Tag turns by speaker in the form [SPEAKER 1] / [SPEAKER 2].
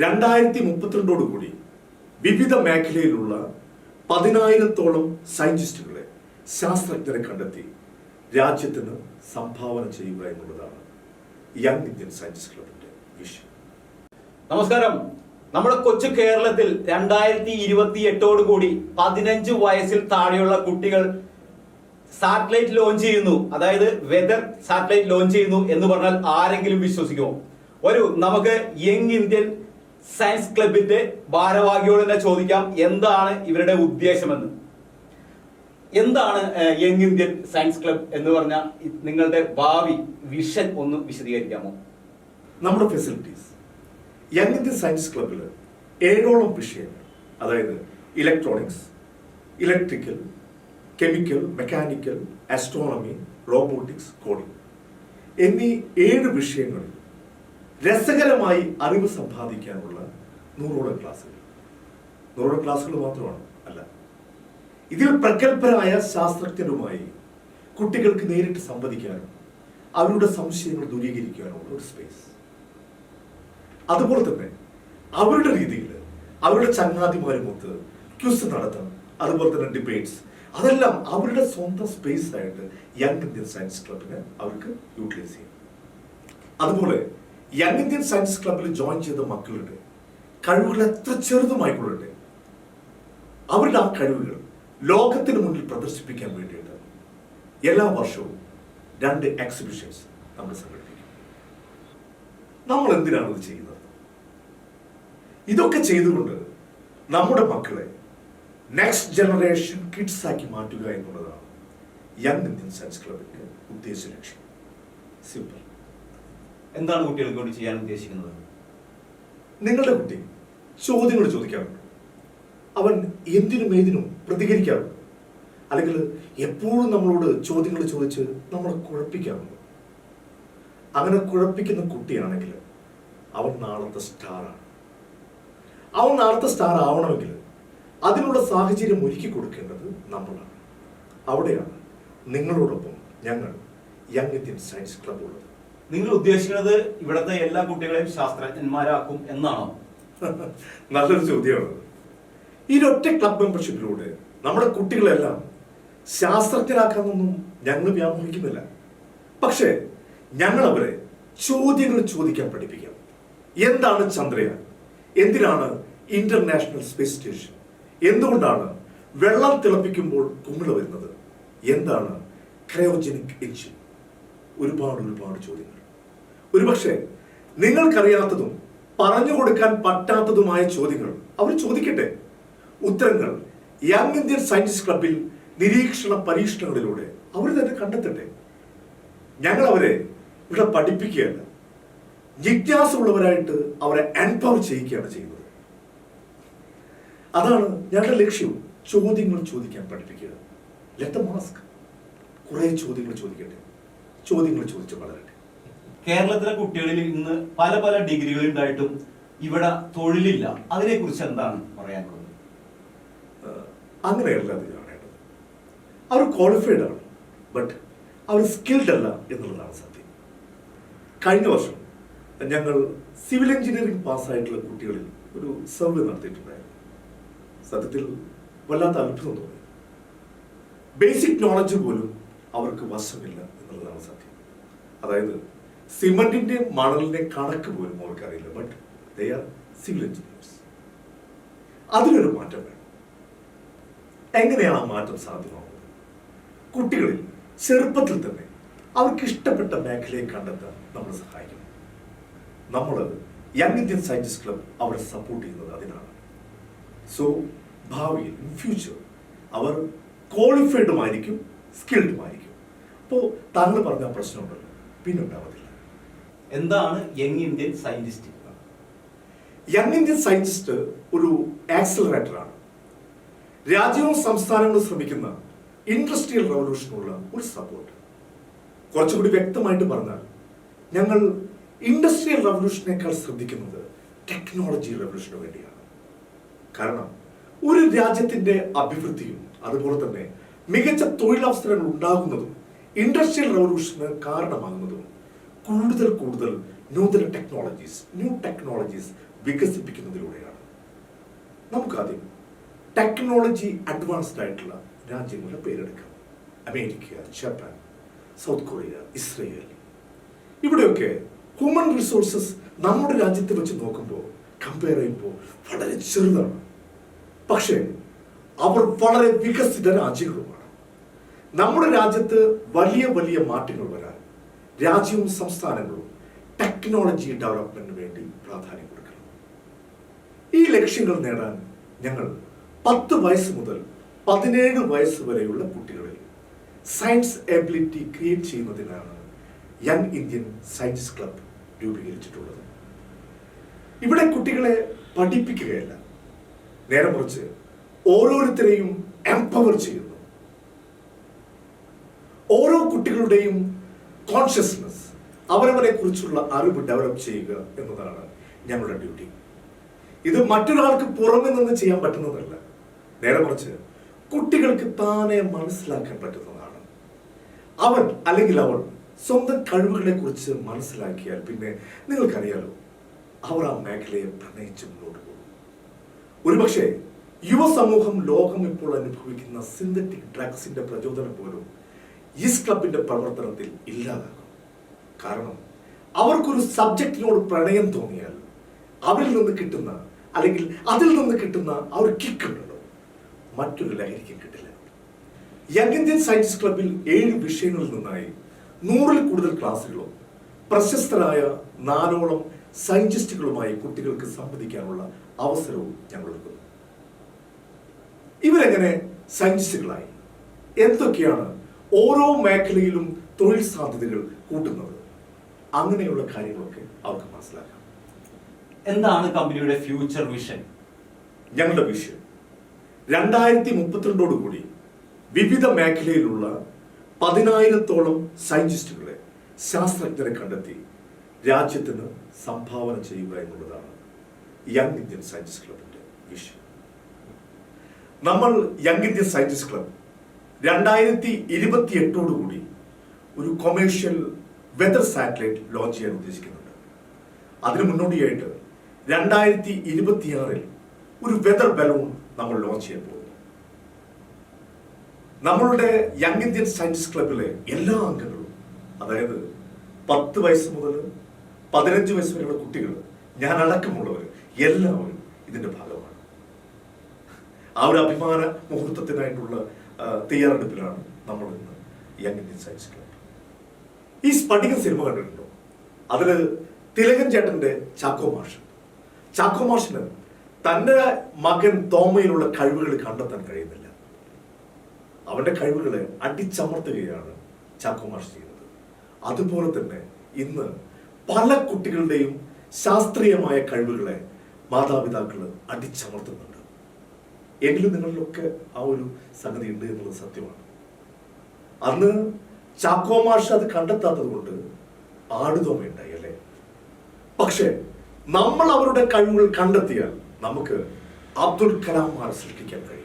[SPEAKER 1] രണ്ടായിരത്തി മുപ്പത്തിരണ്ടോട് കൂടി വിവിധ മേഖലയിലുള്ള പതിനായിരത്തോളം സയന്റിസ്റ്റുകളെ ശാസ്ത്രജ്ഞരെ കണ്ടെത്തി രാജ്യത്തിന് സംഭാവന ചെയ്യുക എന്നുള്ളതാണ് യങ് ഇന്ത്യൻ സയൻസ് ക്ലബിന്റെ വിഷയം.
[SPEAKER 2] നമസ്കാരം. നമ്മുടെ കൊച്ചു കേരളത്തിൽ രണ്ടായിരത്തി ഇരുപത്തി എട്ടോട് കൂടി പതിനഞ്ച് വയസ്സിൽ താഴെയുള്ള കുട്ടികൾ സാറ്റലൈറ്റ് ലോഞ്ച് ചെയ്യുന്നു. അതായത് വെതർ സാറ്റലൈറ്റ് ലോഞ്ച് ചെയ്യുന്നു എന്ന് പറഞ്ഞാൽ ആരെങ്കിലും വിശ്വസിക്കുമോ? ഒരു നമുക്ക് യങ് ഇന്ത്യൻ സയൻസ് ക്ലബിന്റെ ഭാരവാഹിയോട് തന്നെ ചോദിക്കാം എന്താണ് ഇവരുടെ ഉദ്ദേശമെന്ന്. എന്താണ് യങ് ഇന്ത്യൻ സയൻസ് ക്ലബ് എന്ന് പറഞ്ഞ നിങ്ങളുടെ ഭാവി വിഷൻ ഒന്ന് വിശദീകരിക്കാമോ?
[SPEAKER 1] നമ്മുടെ ഫെസിലിറ്റീസ് യങ് ഇന്ത്യൻ സയൻസ് ക്ലബിൽ ഏഴോളം വിഷയങ്ങൾ. അതായത് electronics electrical chemical mechanical astronomy robotics coding എന്നീ ഏഴ് വിഷയങ്ങളിൽ രസകരമായി അറിവ് സമ്പാദിക്കാനുള്ള നൂറോളം ക്ലാസ്സുകൾ. നൂറോളം ക്ലാസ്സുകൾ മാത്രമാണ് അല്ല. ഇതിൽ പ്രഗത്ഭരായ ശാസ്ത്രജ്ഞരുമായി കുട്ടികൾക്ക് നേരിട്ട് സംവദിക്കാനും അവരുടെ സംശയങ്ങൾ ദൂരീകരിക്കാനുമുള്ള ഒരു സ്പേസ് അതുപോലെ തന്നെ അവരുടെ രീതിയിൽ അവരുടെ ചങ്ങാതിമാരുമൊത്ത് ക്യൂസ് നടത്താം അതുപോലെ തന്നെ ഡിബേറ്റ്സ് അതെല്ലാം അവരുടെ സ്വന്തം സ്പേസ് ആയിട്ട് യങ് ഇന്ത്യൻ സയൻസ് ക്ലബിന് അവർക്ക് യൂട്ടിലൈസ് ചെയ്യാം. അതുപോലെ യങ് ഇന്ത്യൻ സയൻസ് ക്ലബിൽ ജോയിൻ ചെയ്ത മക്കളുണ്ട് കഴിവുകൾ എത്ര ചെറുതുമായിക്കൊള്ളട്ടെ? അവരുടെ ആ കഴിവുകൾ ലോകത്തിന് മുന്നിൽ പ്രദർശിപ്പിക്കാൻ വേണ്ടിയിട്ട് എല്ലാ വർഷവും രണ്ട് എക്സിബിഷൻസ് നമ്മൾ സംഘടിപ്പിക്കും. നമ്മൾ എന്തിനാണ് ഇത് ചെയ്യുന്നത്? ഇതൊക്കെ ചെയ്തുകൊണ്ട് നമ്മുടെ മക്കളെ നെക്സ്റ്റ് ജനറേഷൻ കിഡ്സ് ആക്കി മാറ്റുക എന്നുള്ളതാണ് യങ് ഇന്ത്യൻ സയൻസ് ക്ലബിന്റെ ഉദ്ദേശ ലക്ഷ്യം. സിമ്പിൾ
[SPEAKER 2] എന്താണ് കുട്ടികൾക്ക് വേണ്ടി ചെയ്യാൻ ഉദ്ദേശിക്കുന്നത്?
[SPEAKER 1] നിങ്ങളുടെ കുട്ടി ചോദ്യങ്ങൾ ചോദിക്കാറുണ്ട് അവൻ എന്തിനും ഏതിനും പ്രതികരിക്കാറുണ്ട് അല്ലെങ്കിൽ എപ്പോഴും നമ്മളോട് ചോദ്യങ്ങൾ ചോദിച്ച് നമ്മളെ കുഴപ്പിക്കാറുണ്ട് അങ്ങനെ കുഴപ്പിക്കുന്ന കുട്ടിയാണെങ്കിൽ അവൻ നാളത്തെ സ്റ്റാറാണ് അവൻ നാളത്തെ സ്റ്റാർ ആവണമെങ്കിൽ അതിനുള്ള സാഹചര്യം ഒരുക്കി കൊടുക്കേണ്ടത് നമ്മളാണ്. അവിടെയാണ് നിങ്ങളോടൊപ്പം ഞങ്ങൾ യങ് ഇന്ത്യൻ സയൻസ് ക്ലബ് ഉള്ളത്.
[SPEAKER 2] നിങ്ങൾ ഉദ്ദേശിക്കുന്നത് ഇവിടുത്തെ എല്ലാ കുട്ടികളെയും ശാസ്ത്രജ്ഞന്മാരാക്കും എന്നാണോ?
[SPEAKER 1] നല്ലൊരു ചോദ്യമാണ്. ഈ ഒറ്റ ക്ലബ് മെമ്പർഷിപ്പിലൂടെ നമ്മുടെ കുട്ടികളെല്ലാം ശാസ്ത്രജ്ഞരാക്കാമെന്നൊന്നും ഞങ്ങൾ വ്യാമോഹിക്കുന്നില്ല. പക്ഷേ ഞങ്ങൾ അവരെ ചോദ്യങ്ങൾ ചോദിക്കാൻ പഠിപ്പിക്കാം. എന്താണ് ചന്ദ്രയാൻ? എന്തിനാണ് ഇന്റർനാഷണൽ സ്പേസ് സ്റ്റേഷൻ എന്തുകൊണ്ടാണ് വെള്ളം തിളപ്പിക്കുമ്പോൾ കുമിള വരുന്നത്? എന്താണ് ക്രയോജനിക് എഞ്ചിൻ ഒരുപാട് ഒരുപാട് ചോദ്യങ്ങൾ. ഒരുപക്ഷെ നിങ്ങൾക്കറിയാത്തതും പറഞ്ഞു കൊടുക്കാൻ പറ്റാത്തതുമായ ചോദ്യങ്ങൾ. അവർ ചോദിക്കട്ടെ. ഉത്തരങ്ങൾ യങ് ഇന്ത്യൻ സയൻസ് ക്ലബിൽ നിരീക്ഷണ പരീക്ഷണങ്ങളിലൂടെ അവർ തന്നെ കണ്ടെത്തട്ടെ. ഞങ്ങൾ അവരെ ഇവിടെ പഠിപ്പിക്കുകയല്ല. ജിജ്ഞാസ ഉള്ളവരായിട്ട് അവരെ എൻപവർ ചെയ്യിക്കുകയാണ് ചെയ്യുന്നത്. അതാണ് ഞങ്ങളുടെ ലക്ഷ്യം. ചോദ്യങ്ങൾ ചോദിക്കാൻ പഠിപ്പിക്കുക. ലെറ്റ് മാസ്ക് കുറേ ചോദ്യങ്ങൾ ചോദിക്കട്ടെ. ചോദ്യങ്ങൾ ചോദിച്ച് വളരട്ടെ.
[SPEAKER 2] കേരളത്തിലെ കുട്ടികളിൽ ഇന്ന് പല പല ഡിഗ്രികൾ ഉണ്ടായിട്ടും ഇവിടെ തൊഴിലില്ല. അതിനെ കുറിച്ച് എന്താണ് പറയാനുള്ളത്?
[SPEAKER 1] അങ്ങനെയല്ല അവർ ക്വാളിഫൈഡ് ആണ്. ബട്ട് അവർ സ്കിൽഡ് അല്ല എന്നുള്ളതാണ് സത്യം. കഴിഞ്ഞ വർഷം ഞങ്ങൾ സിവിൽ എഞ്ചിനീയറിംഗ് പാസ്സായിട്ടുള്ള കുട്ടികളിൽ ഒരു സർവേ നടത്തിയിട്ടുണ്ടായിരുന്നു. സത്യത്തിൽ വല്ലാത്ത അത്ഭുതം തോന്നി. ബേസിക് നോളജ് പോലും അവർക്ക് വശമില്ല എന്നുള്ളതാണ് സത്യം. അതായത് സിമന്റിന്റെ മണലിന്റെ കണക്ക് പോലും അവർക്കറിയില്ല but they are civil engineers അതിനൊരു മാറ്റം വേണം. എങ്ങനെയാണ് ആ മാറ്റം സാധ്യമാകുന്നത് കുട്ടികളിൽ ചെറുപ്പത്തിൽ തന്നെ അവർക്ക് ഇഷ്ടപ്പെട്ട മേഖലയെ കണ്ടെത്താൻ നമ്മൾ സഹായിക്കണം. നമ്മൾ യങ് ഇന്ത്യൻ സയന്റിസ്റ്റ് ക്ലബ് അവരെ സപ്പോർട്ട് ചെയ്യുന്നത് അതിനാണ്. സോ ഭാവിയിൽ ഇൻ ഫ്യൂച്ചർ അവർ ക്വാളിഫൈഡുമായിരിക്കും സ്കിൽഡുമായിരിക്കും അപ്പോൾ താങ്കൾ പറഞ്ഞ പ്രശ്നമുണ്ടല്ലോ പിന്നെ ഉണ്ടാവത്തില്ല
[SPEAKER 2] എന്താണ് young Indian scientist
[SPEAKER 1] young Indian scientist ഒരു ആക്സിലറേറ്ററാണ് രാജ്യവും സംസ്ഥാനങ്ങളും ശ്രമിക്കുന്ന ഇൻഡസ്ട്രിയൽ റവല്യൂഷനുള്ള ഒരു സപ്പോർട്ട് കുറച്ചുകൂടി വ്യക്തമായിട്ട് പറഞ്ഞാൽ ഞങ്ങൾ ഇൻഡസ്ട്രിയൽ റവല്യൂഷനേക്കാൾ ശ്രദ്ധിക്കുന്നത് ടെക്നോളജി റവല്യൂഷന് വേണ്ടിയാണ്. കാരണം ഒരു രാജ്യത്തിന്റെ അഭിവൃദ്ധിയും അതുപോലെ തന്നെ മികച്ച തൊഴിലവസരങ്ങൾ ഉണ്ടാകുന്നതും ഇൻഡസ്ട്രിയൽ റവല്യൂഷന് കാരണമാകുന്നതും കൂടുതൽ കൂടുതൽ നൂതന ടെക്നോളജീസ് ന്യൂ ടെക്നോളജീസ് വികസിപ്പിക്കുന്നതിലൂടെയാണ്. നമുക്കാദ്യം ടെക്നോളജി അഡ്വാൻസ്ഡ് ആയിട്ടുള്ള രാജ്യങ്ങളുടെ പേരെടുക്കാം. America Japan South Korea Israel. ഇവിടെയൊക്കെ ഹ്യൂമൻ റിസോഴ്സസ് നമ്മുടെ രാജ്യത്തെ വെച്ച് നോക്കുമ്പോൾ കമ്പയർ ചെയ്യുമ്പോൾ വളരെ ചെറുതാണ്. പക്ഷേ അവർ വളരെ വികസിത രാജ്യങ്ങളുമാണ്. നമ്മുടെ രാജ്യത്ത് വലിയ വലിയ മാറ്റങ്ങൾ വരാൻ രാജ്യവും സംസ്ഥാനങ്ങളും ടെക്നോളജി ഡെവലപ്മെന്റിന് വേണ്ടി പ്രാധാന്യം കൊടുക്കണം. ഈ ലക്ഷ്യങ്ങൾ നേടാൻ ഞങ്ങൾ പത്ത് വയസ്സ് മുതൽ പതിനേഴ് വയസ്സ് വരെയുള്ള കുട്ടികളിൽ സയൻസ് എബിലിറ്റി ക്രിയേറ്റ് ചെയ്യുന്നതിനാണ് യങ് ഇന്ത്യൻ സയൻസ് ക്ലബ് രൂപീകരിച്ചിട്ടുള്ളത്. ഇവിടെ കുട്ടികളെ പഠിപ്പിക്കുകയല്ല നേരെ മറിച്ച് ഓരോരുത്തരെയും എംപവർ ചെയ്യുന്നു. ഓരോ കുട്ടികളുടെയും കോൺഷ്യസ്നസ് അവരവരെ കുറിച്ചുള്ള അറിവ് ഡെവലപ്പ് ചെയ്യുക എന്നതാണ് ഞങ്ങളുടെ ഡ്യൂട്ടി ഇത് മറ്റൊരാൾക്ക് പുറമെ നിന്ന് ചെയ്യാൻ പറ്റുന്നതല്ല. നേരെ മറിച്ച് കുട്ടികൾക്ക് താനെ മനസ്സിലാക്കാൻ പറ്റുന്നതാണ്. അവൻ അല്ലെങ്കിൽ അവൾ സ്വന്തം കഴിവുകളെ കുറിച്ച് മനസ്സിലാക്കിയാൽ പിന്നെ നിങ്ങൾക്കറിയാലോ അവർ ആ മേഖലയെ പ്രണയിച്ച് മുന്നോട്ട് പോകും. ഒരുപക്ഷെ യുവസമൂഹം ലോകം ഇപ്പോൾ അനുഭവിക്കുന്ന സിന്തറ്റിക് ഡ്രഗ്സിന്റെ പ്രചോദനം പോലും ഈസ് ക്ലബിന്റെ പ്രവർത്തനത്തിൽ ഇല്ലാതാകും കാരണം അവർക്കൊരു സബ്ജക്റ്റിനോട് പ്രണയം തോന്നിയാൽ അവരിൽ നിന്ന് കിട്ടുന്ന അല്ലെങ്കിൽ അതിൽ നിന്ന് കിട്ടുന്ന ആ ഒരു കിക്ക് ഉണ്ടല്ലോ. മറ്റൊരു ലഹരിക്കും കിട്ടില്ല. യങ് ഇന്ത്യൻ സയൻസ് ക്ലബിൽ ഏഴ് വിഷയങ്ങളിൽ നിന്നായി നൂറിൽ കൂടുതൽ ക്ലാസ്സുകളും പ്രശസ്തരായ നാലോളം സയന്റിസ്റ്റുകളുമായി കുട്ടികൾക്ക് സംവദിക്കാനുള്ള അവസരവും ഞങ്ങൾ നൽകുന്നു ഇവരെങ്ങനെ സയന്റിസ്റ്റുകളായി എന്തൊക്കെയാണ് ഓരോ മേഖലയിലും തൊഴിൽ സാധ്യതകൾ കൂട്ടുന്നത്. അങ്ങനെയുള്ള കാര്യങ്ങളൊക്കെ അവർക്ക് മനസ്സിലാക്കാം.
[SPEAKER 2] എന്താണ് കമ്പനിയുടെ ഫ്യൂച്ചർ വിഷൻ?
[SPEAKER 1] ഞങ്ങളുടെ വിഷൻ. രണ്ടായിരത്തി മുപ്പത്തിരണ്ടോട് കൂടി വിവിധ മേഖലയിലുള്ള പതിനായിരത്തോളം സയന്റിസ്റ്റുകളെ ശാസ്ത്രജ്ഞരെ കണ്ടെത്തി രാജ്യത്തിന് സംഭാവന ചെയ്യുക എന്നുള്ളതാണ് യങ് ഇന്ത്യൻ സയൻസ് ക്ലബിന്റെ വിഷയം നമ്മൾ യങ് ഇന്ത്യൻ സയൻസ് ക്ലബ് രണ്ടായിരത്തി ഇരുപത്തി എട്ടോടുകൂടി ഒരു കൊമേഴ്ഷ്യൽ വെതർ സാറ്റലൈറ്റ് ലോഞ്ച് ചെയ്യാൻ ഉദ്ദേശിക്കുന്നുണ്ട്. അതിനു മുന്നോടിയായിട്ട് രണ്ടായിരത്തി ഇരുപത്തിയാറിൽ ഒരു വെതർ ബലൂൺ നമ്മൾ ലോഞ്ച് ചെയ്യാൻ പോകുന്നു. നമ്മളുടെ യങ് ഇന്ത്യൻ സയൻസ് ക്ലബിലെ എല്ലാ അംഗങ്ങളും അതായത് പത്ത് വയസ്സ് മുതൽ പതിനഞ്ച് വയസ്സ് വരെയുള്ള കുട്ടികൾ ഞാൻ അടക്കമുള്ളവർ എല്ലാവരും ഇതിന്റെ ഭാഗമാണ്. ആ ഒരു അഭിമാന മുഹൂർത്തത്തിനായിട്ടുള്ള തയ്യാറെടുപ്പിലാണ് നമ്മൾ ഇന്ന് യങ് ഇന്ത്യൻ സയൻസ് ക്ലബ് ഈ സ്ഫടിക സിനിമ കണ്ടിട്ടുണ്ടോ? അതിൽ തിലകൻ ചേട്ടന്റെ ചാക്കോ മാഷൻ ചാക്കോ മാഷന് തന്റെ മകൻ തോമയിലുള്ള കഴിവുകൾ കണ്ടെത്താൻ കഴിയുന്നില്ല. അവന്റെ കഴിവുകളെ അടിച്ചമർത്തുകയാണ് ചാക്കോ മാഷ് ചെയ്യുന്നത്. അതുപോലെ തന്നെ ഇന്ന് പല കുട്ടികളുടെയും ശാസ്ത്രീയമായ കഴിവുകളെ മാതാപിതാക്കൾ അടിച്ചമർത്തുന്നുണ്ട്. എങ്കിലും നിങ്ങളിലൊക്കെ ആ ഒരു സംഗതി ഉണ്ട് എന്നുള്ളത് സത്യമാണ്. അന്ന് ചാക്കോ മാഷ് അത് കണ്ടെത്താത്തത് കൊണ്ട് ആടുതോമയുണ്ടായി അല്ലേ? പക്ഷേ നമ്മൾ അവരുടെ കഴിവുകൾ കണ്ടെത്തിയാൽ നമുക്ക് അബ്ദുൽ കലാം മാർ സൃഷ്ടിക്കാൻ കഴിയും.